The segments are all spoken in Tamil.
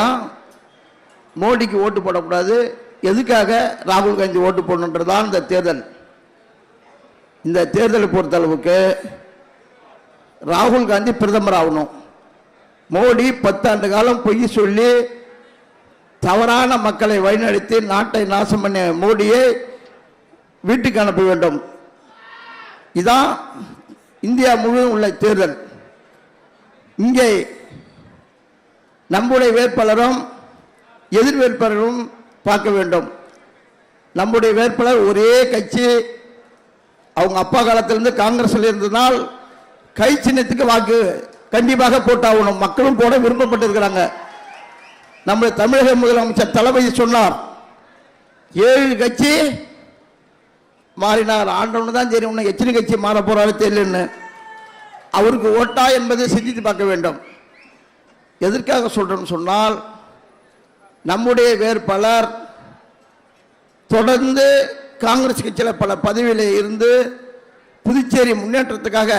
ஏன் மோடிக்கு ஓட்டு போடக்கூடாது? எதுக்காக ராகுல் காந்தி ஓட்டு போடணுன்றது தான் இந்த தேர்தல். இந்த தேர்தலை பொறுத்தளவுக்கு ராகுல் காந்தி பிரதமர் ஆகணும். மோடி பத்தாண்டு காலம் பொய் சொல்லி தவறான மக்களை வழிநடத்தி நாட்டை நாசம் பண்ண மோடியை வீட்டுக்கு அனுப்ப வேண்டும். இதான் இந்தியா முழுவதும் உள்ள தேர்தல். இங்கே நம்முடைய வேட்பாளரும் எதிர் வேட்பாளரும் பார்க்க வேண்டும். நம்முடைய வேட்பாளர் ஒரே கட்சி. அவங்க அப்பா காலத்திலிருந்து காங்கிரஸில் இருந்ததால் கை சின்னத்துக்கு வாக்கு கண்டிப்பாக போட்டாகணும். மக்களும் போட விரும்பப்பட்டிருக்கிறாங்க நம்முடைய தமிழக முதலமைச்சர் தளபதி சொன்னார் ஏழு கட்சி மாறினார். ஆண்டவனு தான் தெரியும். உன்னை எத்தனை கட்சி மாற போறாரு தெரியலன்னு. அவருக்கு ஓட்டா என்பதை சிந்தித்து பார்க்க வேண்டும். எதற்காக சொல்கிறோம்னு சொன்னால் நம்முடைய வேட்பாளர் தொடர்ந்து காங்கிரஸ் கட்சியில் பல பதவியில் இருந்து புதுச்சேரி முன்னேற்றத்துக்காக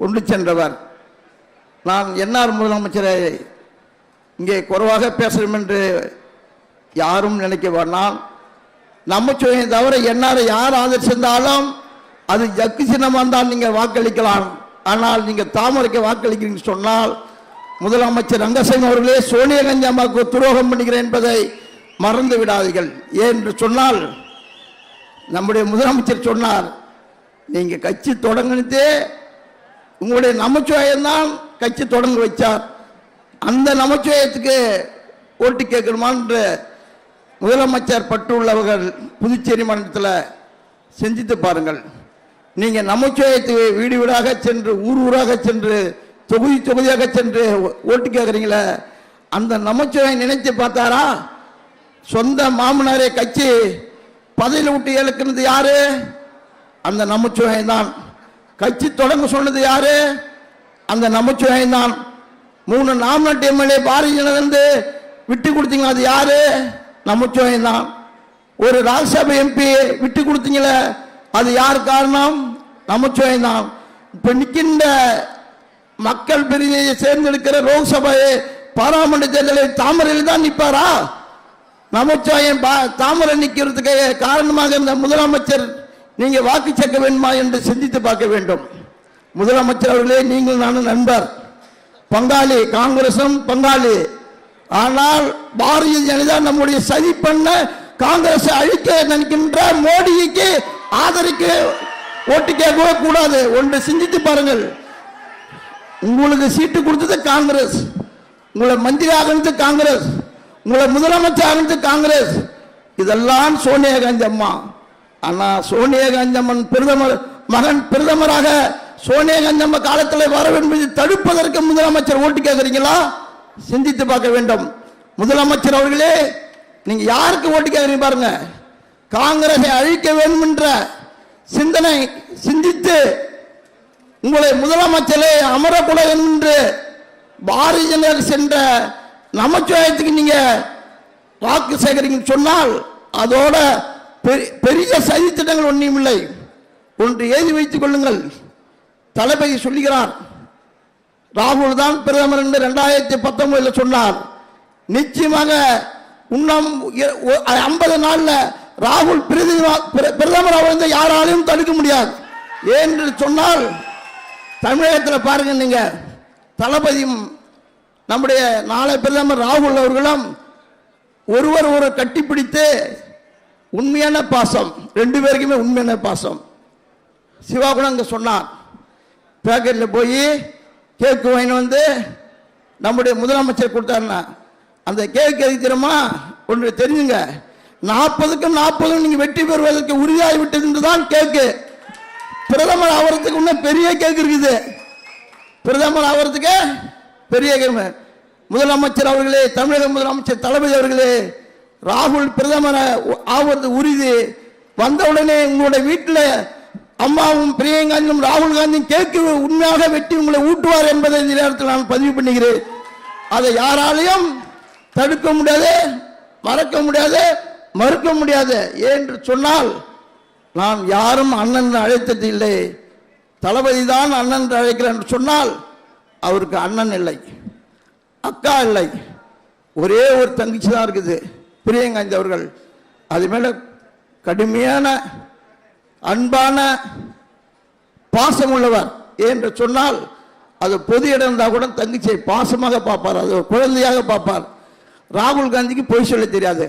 கொண்டு சென்றவர். நான் என்ஆர் முதலமைச்சரை இங்கே குறைவாக பேசணும் என்று யாரும் நினைக்க வேண்டாம் நமச்சிவாயை தவிர என்ஆரை யார் ஆதரிச்சிருந்தாலும் அது ஜக்கு சின்னமாக இருந்தால் நீங்கள் வாக்களிக்கலாம். ஆனால் நீங்கள் தாமரைக்கு வாக்களிக்கிறீங்கன்னு சொன்னால் முதலமைச்சர் ரங்கசிங் அவர்களே சோனியா காந்தி அம்மாவுக்கு துரோகம் பண்ணுகிறேன் என்பதை மறந்து விடாதீர்கள். ஏன் என்று சொன்னால் நம்முடைய முதலமைச்சர் சொன்னார் நீங்க கட்சி தொடங்கினதே உங்களுடைய நமச்சிவாயம்தான் கட்சி தொடங்க வச்சார். அந்த நமச்சிவாயத்துக்கு ஓட்டு கேட்கணுமான்ற முதலமைச்சர் பட்டுள்ளவர்கள் புதுச்சேரி மாநிலத்தில் செஞ்சித்து பாருங்கள். நீங்கள் நமச்சிவாயத்துக்கு வீடு வீடாக சென்று ஊர் ஊராக சென்று தொகுதி தொகுதியாக சென்று ஓட்டு கேட்குறீங்களே அந்த நமச்சிவாயம் நினைத்து பார்த்தாரா? சொந்த மாமனாரே கட்சி பதவியில் விட்டு இழக்கிறது யாரு? அந்த நமச்சிவாயம் தான். கட்சி தொடங்க சொன்னது யாரு? அந்த நமச்சிவாயம் தான். மூணு நாமநாட்டு எம்எல்ஏ பாரதிய ஜனதா வந்து விட்டு கொடுத்தீங்க அது யாரு? நமச்சிவாயம் தான். ஒரு ராஜ்யசபா எம்பி விட்டு கொடுத்தீங்களே அது யார் காரணம்? நமச்சிவாயம் தான். இப்போ நிற்கின்ற மக்கள் பிரதிநிதியை தேர்ந்தெடுக்கிற லோக்சபையை பாராளுமன்ற தேர்தலில் தாமரையில் தான் நிற்பாரா? நமச்சிவாயம் பா- தாமரை நிற்கிறதுக்கு காரணமாக இருந்த முதலமைச்சர் நீங்கள் வாக்கு சேர்க்க வேண்டுமா என்று சிந்தித்து பார்க்க வேண்டும். முதலமைச்சர் அவர்களே நீங்கள் நானும் நண்பர். பங்காளி காங்கிரசும் பங்காளி. ஆனால் பாரதிய ஜனதா நம்முடைய சதி பண்ண காங்கிரஸ் அழிக்க நினைக்கின்ற மோடிக்கு ஆதரிக்க ஓட்டு கேட்கவே கூடாது. ஒன்று சிந்தித்து பாருங்கள். உங்களுக்கு சீட்டு கொடுத்தது காங்கிரஸ். உங்களை மந்திரி ஆகினது காங்கிரஸ். உங்களை முதலமைச்சர் ஆகினது காங்கிரஸ். இதெல்லாம் சோனியா காந்தி அம்மா. ஆனா சோனியா காந்தி அம்மன் பிரதமர் மகன் பிரதமராக சோனியா காந்தி அம்மா காலத்தில் வர என்பதை தடுப்பதற்கு முதலமைச்சர் ஓட்டு கேட்குறீங்களா? சிந்தித்து பார்க்க வேண்டும். முதலமைச்சர் அவர்களே நீங்க யாருக்கு ஓட்டு கேட்குறீங்க பாருங்க. காங்கிரஸை அழிக்க வேண்டும் என்ற சிந்தனை சிந்தித்து உங்களை முதலமைச்சரே அமரக்கூடாது என்று பாரதிய ஜனதா சென்ற நமச்சிவாயத்துக்கு நீங்க வாக்கு சேகரிங்கன்னு சொன்னால் அதோட பெரி- பெரிய சதி திட்டங்கள் ஒன்றும் இல்லை. ஒன்று எழுதி வைத்துக் கொள்ளுங்கள். தளபதி சொல்லுகிறார் ராகுல் தான் பிரதமர் என்று ரெண்டாயிரத்தி பத்தொன்பதுல சொன்னார். நிச்சயமாக இன்னும் ஐம்பது நாளில் ராகுல் பிரதமர் பிர- அவர் வந்து யாராலையும் தடுக்க முடியாது. என்று சொன்னால் தமிழகத்தில் பாருங்க நீங்க. தளபதியும் நம்முடைய நாளை பிரதமர் ராகுல் அவர்களும் ஒருவர் ஒரு கட்டிப்பிடித்து உண்மையான பாசம் ரெண்டு பேருக்குமே உண்மையான பாசம். சிவா கூட அங்கே சொன்னார். பேக்கெட்டில் போய் கேக்கு வாங்கி வந்து நம்முடைய முதலமைச்சர் கொடுத்தாருன்னா அந்த கேக் எதுக்கு ஒன்று தெரிஞ்சுங்க. நாற்பதுக்கும் நாற்பதும் நீங்கள் வெற்றி பெறுவதற்கு உறுதியாகி விட்டது தான் கேக்கு. பிரதமர் ஆகிறதுக்கு இன்னும் பெரிய கேக் இருக்குது. பிரதமர் ஆவறதுக்கு பெரிய கேக். முதலமைச்சர் அவர்களே தமிழக முதலமைச்சர் தளபதி அவர்களே ராகுல் பிரதமர் ஆவது உறுதி வந்தவுடனே உங்களுடைய வீட்டில் அம்மாவும் பிரியங்காந்தியும் ராகுல் காந்தியும் கேக்கு உண்மையாக வெட்டி உங்களை ஊட்டுவார் என்பதை இந்த நேரத்தில் நான் பதிவு பண்ணுகிறேன். அதை யாராலையும் தடுக்க முடியாது மறக்க முடியாது மறுக்க முடியாது என்று சொன்னால் நான் யாரும் அண்ணன் அழைத்தது இல்லை தளபதி தான் அண்ணன் என்று அழைக்கிறேன் என்று சொன்னால் அவருக்கு அண்ணன் இல்லை அக்கா இல்லை. ஒரே ஒரு தங்கச்சி தான் இருக்குது பிரியங்காந்தி அவர்கள். அது மேலே கடுமையான அன்பான பாசம் உள்ளவர். என்று சொன்னால் அது பொது இடம் இருந்தால் கூட தங்கச்சியை பாசமாக பார்ப்பார் அது ஒரு குழந்தையாக பார்ப்பார். ராகுல் காந்திக்கு பொய் சொல்ல தெரியாது.